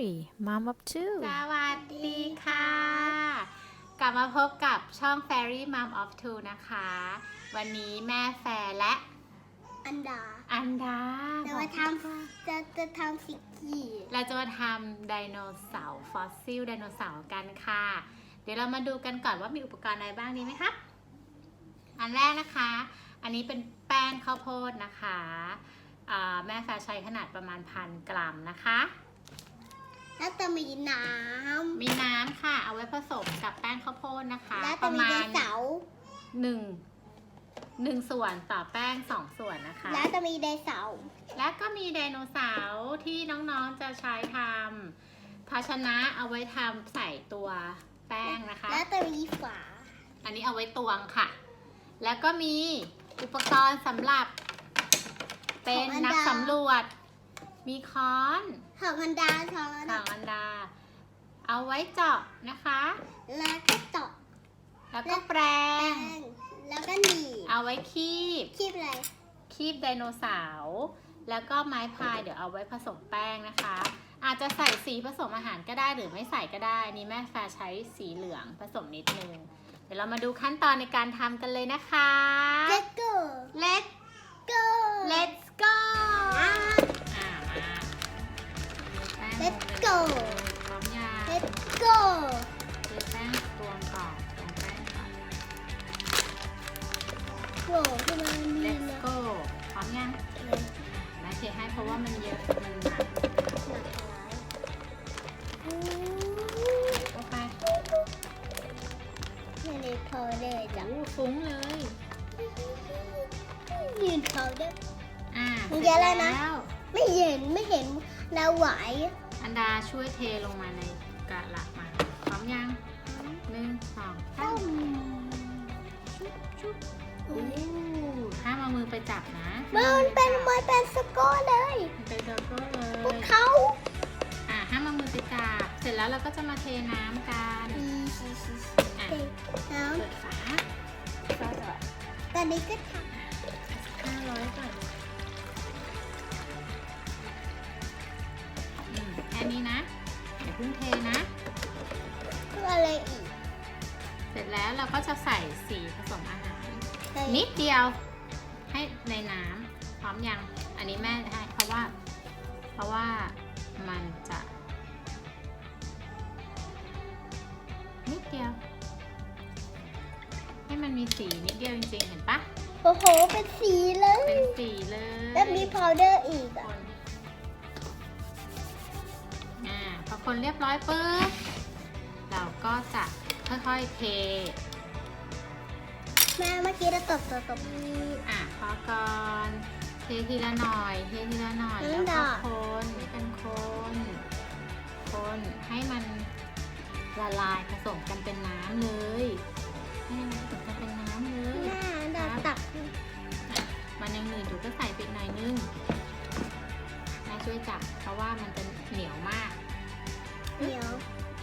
Fairy Mom of Two สวัสดีค่ะ กลับมาพบกับช่อง Fairy Mom of Two นะคะ วันนี้แม่แฟร์และ อันดา อันดาจะมาทำจะจะทำสิกี้เราจะมาทำไดโนเสาร์ฟอสซิลไดโนเสาร์กันค่ะ เดี๋ยวเรามาดูกันก่อนว่ามีอุปกรณ์อะไรบ้างดีไหมครับอันแรกนะคะ อันนี้เป็นแป้งข้าวโพดนะคะอ่าแม่แฟร์ใช้ขนาดประมาณพันกรัมนะคะ แล้วจะมีน้มีน้ำค่ะ เอาไว้ผสมกับแป้งข้าวโพดนะคะำแล้วปจะระมีมาไดณโนเสาร์หนึ่งหนึ่งส่วนต่อแป้งสองส่วนนะคะ แล้วจะมีไดโนเสาร์และก็มีไดโนเสาร์ที่น้องๆจะใช้ทำภาชนะเอาไว้ทำใส่ตัวแป้งนะคะ แล้วจะมีฝาอันนี้เอาไว้ตวงค่ะ แล้วก็มีอุปกรณ์สำหรับเป็นนักสำรวจ มีค้อนของอันดาของอันสดาองอันดา เอาไว้เจาะนะคะ แล้วก็เจาะแล้วก็แปรแป้ง งแล้วก็หนีบเอาไว้คีบ คีบอะไรคีบไดโนเสาร์ แล้วก็ไม้พายเดี๋ยวเอาไว้ผสมแป้งนะคะ อาจจะใส่สีผสมอาหารก็ได้หรือไม่ใส่ก็ได้ นี่แม่แฟร์ใช้สีเหลืองผสมนิดนึง เดี๋ยวเรามาดูขั้นตอนในการทำกันเลยนะคะ เลตโก้ Let โก้ Let's Let's go พร้อมยาเลตโก้เทแป้งตวงก่อนตวงแป้งก่อนโก้ขึ้นมานี่ Let's นะ go พร้อมยังแม่เทให้เพราะว่ามันเยอะ มันหนักหนักร้ายอืมก็ไปไม่ได้พอเลยจ้ะโอ้ฟุ้งเลย ยืนเขาได้ อ่ามันเยอะแล้วนะสร็จไม่เห็นไม่เห็นเราไหว อันดาช่วยเทลงมาในกระละมาพร้อมยังหนึ่งสองสาต้มมชุบอู้ห้ามเอามือไปจับนะมันเป็นมันเป็นสกอร์เลยมันเป็นโลโก้เลพวกยเขาอ่าห้ามเอามือไปจับเสร็จแล้วเราก็จะมาเทน้ำกันอะน้เปิดฝาำตอนนี้ก็ทห้าร้อยก่อน ค่นี้นะอย่าเพิ่งเทนะำเพื่ออะไรอีกเสร็จแล้วเราก็จะใส่สีผสมอาหาร ใส่นิดเดียวให้ในน้ำพร้อมยัง อันนี้แม่ให้เพราะว่า เพราะว่ามันจะ นิดเดียว ให้มันมีสีนิดเดียวจริงๆ เห็นปะโอ้โห เป็นสีเลย เป็นสีเลย แล้วมีพาวเดอร์อีกคอะน คนเรียบร้อยปุ๊บ เราก็จะค่อยๆเท แม่เมื่อกี้เราตบตบตบ อะพอก่อนเททีละหน่อย เททีละหน่อยอืมแล้วก็ด่าคนเป็นคน คนให้มันละลายผสมกันเป็นน้ำเลยให้มันผสมกันเป็นน้ำเลยแม่ดาตัก มันยังหนืดอยู่ก็ใส่ไปอีกหน่อยนึงแม่ช่วยจับเพราะว่ามันจะเหนียวมากเดี๋ยว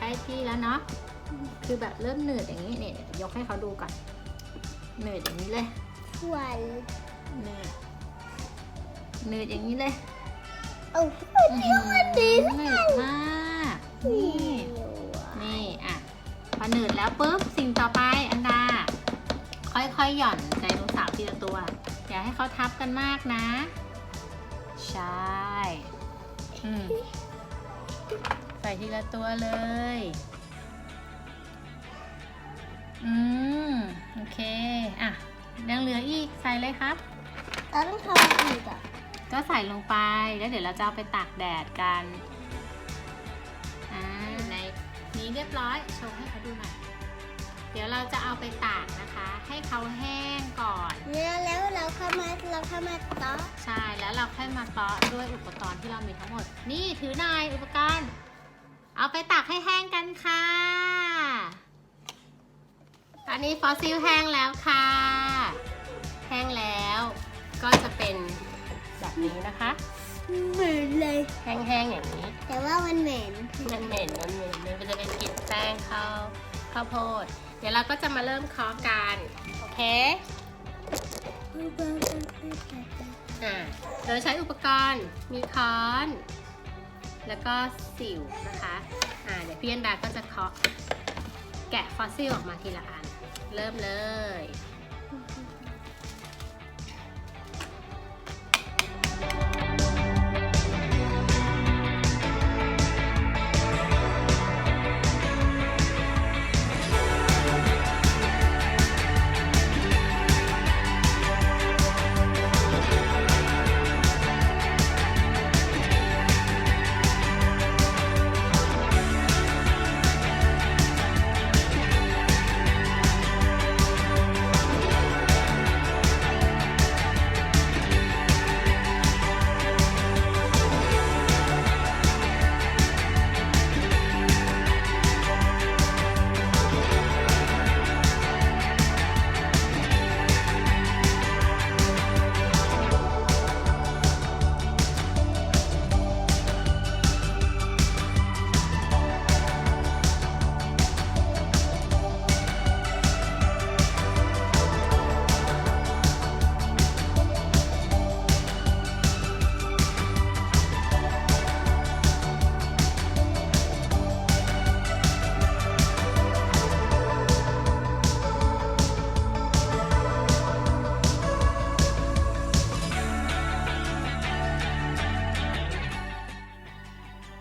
ใช้ที่แล้วเนาะ คือแบบเริ่มหนืดอย่างนี้เนี่ยยกให้เขาดูก่อนหนืดอย่างนี้เลยชวนหนืดหนืดอย่างนี้เลยโอ้โหเดี๋ยวมันดีหนืดมากนี่นี่อะพอหนืดแล้วปุ๊บสิ่งต่อไปอันดา ค่อยๆหย่อนไดโนเสาร์ทีละตัว อย่าให้เขาทับกันมากนะ ใช่ อืมใส่ทีละตัวเลย อืม โอเค อะ ยังเหลืออีกใส่เลยครับเราต้องทำอะไรอีกอะก็ใส่ลงไป แล้วเดี๋ยวเราจะเอาไปตากแดดกัน อ่า ในนี้เรียบร้อยโชว์ให้เขาดูหน่อย เดี๋ยวเราจะเอาไปตากนะคะ ให้เขาแห้งก่อนเนี่ยแล้วเราเข้ามาเราเข้ามาต่อใช่ แล้วเราค่อยมาเตาะด้วยอุปกรณ์ที่เรามีทั้งหมด นี่ถือหน่อยอุปกรณ์ เอาไปตากให้แห้งกันค่ะตอนนี้ฟอสซิลแห้งแล้วค่ะ แห้งแล้วก็จะเป็นแบบนี้นะคะเหม็นเลย แห้งๆอย่างนี้ แต่ว่ามันเหม็น มันเหม็น มันเหม็น มันจะเป็นกลิ่นแป้งข้าวข้าวโพด เดี๋ยวเราก็จะมาเริ่มเคาะกัน โอเคอ่าโดยใช้อุปกรณ์มีค้อน แล้วก็สิวนะคะอ่าเดี๋ยวพี่อันดาก็จะเคาะแกะฟอสซิลออกมาทีละอัน เริ่มเลย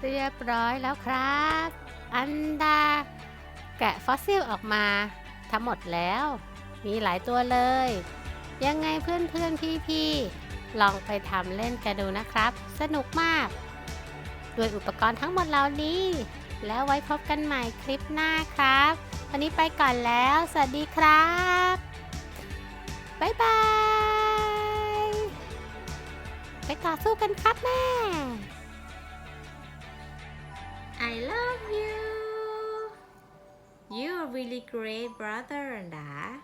เรียบร้อยแล้วครับ อันดา แกะฟอสซิลออกมาทั้งหมดแล้ว มีหลายตัวเลย ยังไงเพื่อนเพื่อนพี่พี่ๆลองไปทำเล่นกันดูนะครับ สนุกมากด้วยอุปกรณ์ทั้งหมดเหล่านี้ แล้วไว้พบกันใหม่คลิปหน้าครับ วันนี้ไปก่อนแล้ว สวัสดีครับ บ๊ายบาย ไปต่อสู้กันครับแม่ I love you. You're really great brother, Anda.